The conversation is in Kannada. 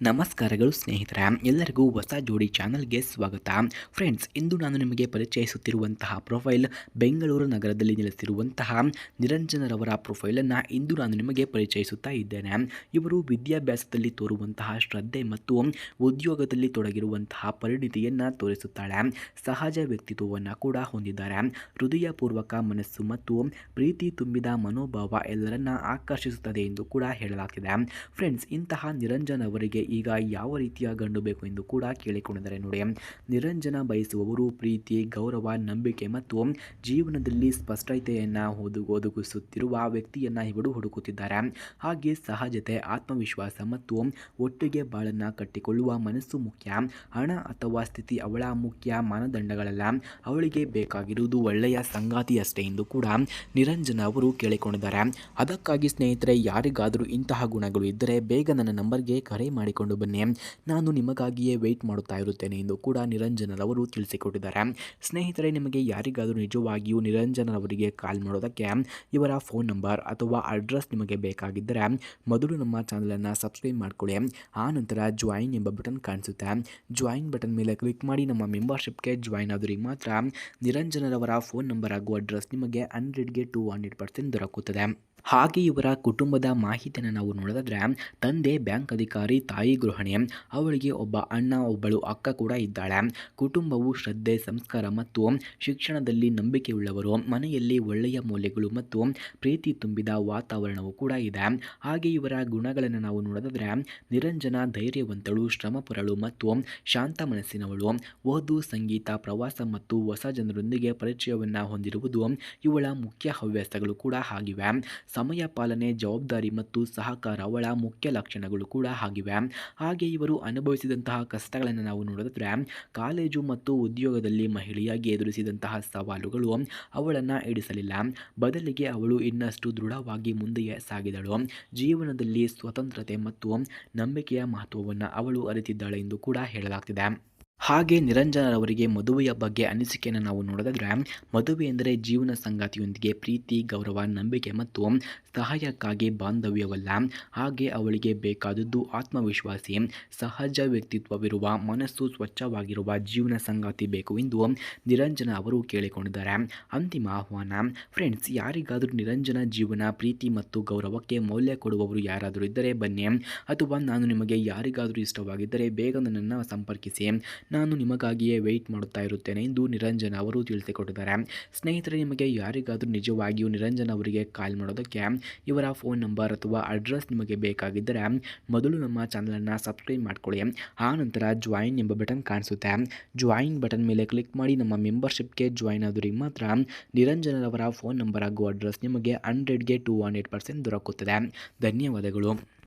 ನಮಸ್ಕಾರಗಳು ಸ್ನೇಹಿತರೆ, ಎಲ್ಲರಿಗೂ ಹೊಸ ಜೋಡಿ ಚಾನಲ್ಗೆ ಸ್ವಾಗತ. ಫ್ರೆಂಡ್ಸ್, ಇಂದು ನಾನು ನಿಮಗೆ ಪರಿಚಯಿಸುತ್ತಿರುವಂತಹ ಪ್ರೊಫೈಲ್ ಬೆಂಗಳೂರು ನಗರದಲ್ಲಿ ನೆಲೆಸಿರುವಂತಹ ನಿರಂಜನರವರ ಪ್ರೊಫೈಲನ್ನು ಇಂದು ನಾನು ನಿಮಗೆ ಪರಿಚಯಿಸುತ್ತಾ ಇದ್ದೇನೆ. ಇವರು ವಿದ್ಯಾಭ್ಯಾಸದಲ್ಲಿ ತೋರುವಂತಹ ಶ್ರದ್ಧೆ ಮತ್ತು ಉದ್ಯೋಗದಲ್ಲಿ ತೊಡಗಿರುವಂತಹ ಪರಿಣಿತಿಯನ್ನು ತೋರಿಸುತ್ತಾಳೆ. ಸಹಜ ವ್ಯಕ್ತಿತ್ವವನ್ನು ಕೂಡ ಹೊಂದಿದ್ದಾರೆ. ಹೃದಯಪೂರ್ವಕ ಮನಸ್ಸು ಮತ್ತು ಪ್ರೀತಿ ತುಂಬಿದ ಮನೋಭಾವ ಎಲ್ಲರನ್ನ ಆಕರ್ಷಿಸುತ್ತದೆ ಎಂದು ಕೂಡ ಹೇಳಲಾಗಿದೆ ಫ್ರೆಂಡ್ಸ್, ಇಂತಹ ನಿರಂಜನ್ ಅವರಿಗೆ ಈಗ ಯಾವ ರೀತಿಯ ಗಂಡು ಬೇಕು ಎಂದು ಕೂಡ ಕೇಳಿಕೊಂಡಿದ್ದಾರೆ ನೋಡಿ. ನಿರಂಜನ ಬಯಸುವವರು, ಪ್ರೀತಿ, ಗೌರವ, ನಂಬಿಕೆ ಮತ್ತು ಜೀವನದಲ್ಲಿ ಸ್ಪಷ್ಟತೆಯನ್ನು ಓದು ಒದಗಿಸುತ್ತಿರುವ ವ್ಯಕ್ತಿಯನ್ನು ಇವರು ಹುಡುಕುತ್ತಿದ್ದಾರೆ. ಹಾಗೆ ಸಹಜತೆ, ಆತ್ಮವಿಶ್ವಾಸ ಮತ್ತು ಒಟ್ಟಿಗೆ ಬಾಳನ್ನು ಕಟ್ಟಿಕೊಳ್ಳುವ ಮನಸ್ಸು ಮುಖ್ಯ. ಹಣ ಅಥವಾ ಸ್ಥಿತಿ ಅವಳ ಮುಖ್ಯ ಮಾನದಂಡಗಳಲ್ಲ. ಅವಳಿಗೆ ಬೇಕಾಗಿರುವುದು ಒಳ್ಳೆಯ ಸಂಗಾತಿ ಅಷ್ಟೇ ಎಂದು ಕೂಡ ನಿರಂಜನ ಅವರು ಕೇಳಿಕೊಂಡಿದ್ದಾರೆ. ಅದಕ್ಕಾಗಿ ಸ್ನೇಹಿತರೆ, ಯಾರಿಗಾದರೂ ಇಂತಹ ಗುಣಗಳು ಇದ್ದರೆ ಬೇಗ ನನ್ನ ನಂಬರ್ಗೆ ಕರೆ ಮಾಡಿಕೊಂಡು ಬನ್ನಿ. ನಾನು ನಿಮಗಾಗಿಯೇ ವೆಯ್ಟ್ ಮಾಡುತ್ತಾ ಇರುತ್ತೇನೆ ಎಂದು ಕೂಡ ನಿರಂಜನರವರು ತಿಳಿಸಿಕೊಟ್ಟಿದ್ದಾರೆ. ಸ್ನೇಹಿತರೆ, ನಿಮಗೆ ಯಾರಿಗಾದರೂ ನಿಜವಾಗಿಯೂ ನಿರಂಜನರವರಿಗೆ ಕಾಲ್ ಮಾಡೋದಕ್ಕೆ ಇವರ ಫೋನ್ ನಂಬರ್ ಅಥವಾ ಅಡ್ರೆಸ್ ನಿಮಗೆ ಬೇಕಾಗಿದ್ದರೆ ಮೊದಲು ನಮ್ಮ ಚಾನಲನ್ನು ಸಬ್ಸ್ಕ್ರೈಬ್ ಮಾಡಿಕೊಳ್ಳಿ. ಆ ನಂತರ ಜಾಯಿನ್ ಎಂಬ ಬಟನ್ ಕಾಣಿಸುತ್ತೆ. ಜಾಯಿನ್ ಬಟನ್ ಮೇಲೆ ಕ್ಲಿಕ್ ಮಾಡಿ ನಮ್ಮ ಮೆಂಬರ್ಶಿಪ್ಗೆ ಜಾಯಿನ್ ಆದವರಿಗೆ ಮಾತ್ರ ನಿರಂಜನರವರ ಫೋನ್ ನಂಬರ್ ಹಾಗೂ ಅಡ್ರೆಸ್ ನಿಮಗೆ ಹಂಡ್ರೆಡ್ಗೆ ಟು ಹಂಡ್ರೆಡ್ ಪರ್ಸೆಂಟ್ ದೊರಕುತ್ತದೆ. ಹಾಗೆ ಇವರ ಕುಟುಂಬದ ಮಾಹಿತಿಯನ್ನು ನಾವು ನೋಡೋದಾದ್ರೆ, ತಂದೆ ಬ್ಯಾಂಕ್ ಅಧಿಕಾರಿ, ತಾಯಿ ಗೃಹಿಣಿ. ಅವಳಿಗೆ ಒಬ್ಬ ಅಣ್ಣ, ಒಬ್ಬಳು ಅಕ್ಕ ಕೂಡ ಇದ್ದಾಳೆ. ಕುಟುಂಬವು ಶ್ರದ್ಧೆ, ಸಂಸ್ಕಾರ ಮತ್ತು ಶಿಕ್ಷಣದಲ್ಲಿ ನಂಬಿಕೆಯುಳ್ಳವರು. ಮನೆಯಲ್ಲಿ ಒಳ್ಳೆಯ ಮೌಲ್ಯಗಳು ಮತ್ತು ಪ್ರೀತಿ ತುಂಬಿದ ವಾತಾವರಣವು ಕೂಡ ಇದೆ. ಹಾಗೆ ಇವರ ಗುಣಗಳನ್ನು ನಾವು ನೋಡೋದಾದ್ರೆ ನಿರಂಜನ, ಧೈರ್ಯವಂತಳು, ಶ್ರಮಪರಳು ಮತ್ತು ಶಾಂತ ಮನಸ್ಸಿನವಳು. ಓದು, ಸಂಗೀತ, ಪ್ರವಾಸ ಮತ್ತು ಹೊಸ ಜನರೊಂದಿಗೆ ಪರಿಚಯವನ್ನು ಹೊಂದಿರುವುದು ಇವಳ ಮುಖ್ಯ ಹವ್ಯಾಸಗಳು ಕೂಡ ಆಗಿವೆ. ಸಮಯ ಪಾಲನೆ, ಜವಾಬ್ದಾರಿ ಮತ್ತು ಸಹಕಾರ ಅವಳ ಮುಖ್ಯ ಲಕ್ಷಣಗಳು ಕೂಡ ಆಗಿವೆ. ಹಾಗೆ ಇವರು ಅನುಭವಿಸಿದಂತಹ ಕಷ್ಟಗಳನ್ನು ನಾವು ನೋಡಿದ್ರೆ ಕಾಲೇಜು ಮತ್ತು ಉದ್ಯೋಗದಲ್ಲಿ ಮಹಿಳೆಯಾಗಿ ಎದುರಿಸಿದಂತಹ ಸವಾಲುಗಳು ಅವಳನ್ನು ಏಡಿಸಲಿಲ್ಲ ಬದಲಿಗೆ ಅವಳು ಇನ್ನಷ್ಟು ದೃಢವಾಗಿ ಮುಂದೆ ಸಾಗಿದಳು. ಜೀವನದಲ್ಲಿ ಸ್ವತಂತ್ರತೆ ಮತ್ತು ನಂಬಿಕೆಯ ಮಹತ್ವವನ್ನು ಅವಳು ಅರಿತಿದ್ದಾಳೆ ಎಂದು ಕೂಡ ಹೇಳಲಾಗ್ತಿದೆ. ಹಾಗೆ ನಿರಂಜನರವರಿಗೆ ಮದುವೆಯ ಬಗ್ಗೆ ಅನಿಸಿಕೆಯನ್ನು ನಾವು ನೋಡೋದಾದರೆ, ಮದುವೆ ಎಂದರೆ ಜೀವನ ಸಂಗಾತಿಯೊಂದಿಗೆ ಪ್ರೀತಿ, ಗೌರವ, ನಂಬಿಕೆ ಮತ್ತು ಸಹಾಯಕ್ಕಾಗಿ ಬಾಂಧವ್ಯವಲ್ಲ. ಹಾಗೆ ಅವಳಿಗೆ ಬೇಕಾದದ್ದು ಆತ್ಮವಿಶ್ವಾಸಿ, ಸಹಜ ವ್ಯಕ್ತಿತ್ವವಿರುವ, ಮನಸ್ಸು ಸ್ವಚ್ಛವಾಗಿರುವ ಜೀವನ ಸಂಗಾತಿ ಬೇಕು ಎಂದು ನಿರಂಜನ ಅವರು ಕೇಳಿಕೊಂಡಿದ್ದಾರೆ. ಅಂತಿಮ ಆಹ್ವಾನ, ಫ್ರೆಂಡ್ಸ್, ಯಾರಿಗಾದರೂ ನಿರಂಜನ ಜೀವನ, ಪ್ರೀತಿ ಮತ್ತು ಗೌರವಕ್ಕೆ ಮೌಲ್ಯ ಕೊಡುವವರು ಯಾರಾದರೂ ಇದ್ದರೆ ಬನ್ನಿ. ಅಥವಾ ನಾನು ನಿಮಗೆ ಯಾರಿಗಾದರೂ ಇಷ್ಟವಾಗಿದ್ದರೆ ಬೇಗ ನನ್ನನ್ನು ಸಂಪರ್ಕಿಸಿ. ನಾನು ನಿಮಗಾಗಿಯೇ ವೆಯ್ಟ್ ಮಾಡುತ್ತಾ ಇರುತ್ತೇನೆ ಎಂದು ನಿರಂಜನ ಅವರು ತಿಳಿಸಿಕೊಟ್ಟಿದ್ದಾರೆ. ಸ್ನೇಹಿತರೆ, ನಿಮಗೆ ಯಾರಿಗಾದರೂ ನಿಜವಾಗಿಯೂ ನಿರಂಜನ್ ಅವರಿಗೆ ಕಾಲ್ ಮಾಡೋದಕ್ಕೆ ಇವರ ಫೋನ್ ನಂಬರ್ ಅಥವಾ ಅಡ್ರೆಸ್ ನಿಮಗೆ ಬೇಕಾಗಿದ್ದರೆ ಮೊದಲು ನಮ್ಮ ಚಾನಲನ್ನು ಸಬ್ಸ್ಕ್ರೈಬ್ ಮಾಡಿಕೊಳ್ಳಿ. ಆ ನಂತರ ಜಾಯಿನ್ ಎಂಬ ಬಟನ್ ಕಾಣಿಸುತ್ತೆ. ಜಾಯಿನ್ ಬಟನ್ ಮೇಲೆ ಕ್ಲಿಕ್ ಮಾಡಿ ನಮ್ಮ ಮೆಂಬರ್ಶಿಪ್ಗೆ ಜಾಯಿನ್ ಆದವರಿಗೆ ಮಾತ್ರ ನಿರಂಜನರವರ ಫೋನ್ ನಂಬರ್ ಹಾಗೂ ಅಡ್ರೆಸ್ ನಿಮಗೆ ಹಂಡ್ರೆಡ್ಗೆ ಟು ಹಂಡ್ರೆಡ್ ಪರ್ಸೆಂಟ್ ದೊರಕುತ್ತದೆ. ಧನ್ಯವಾದಗಳು.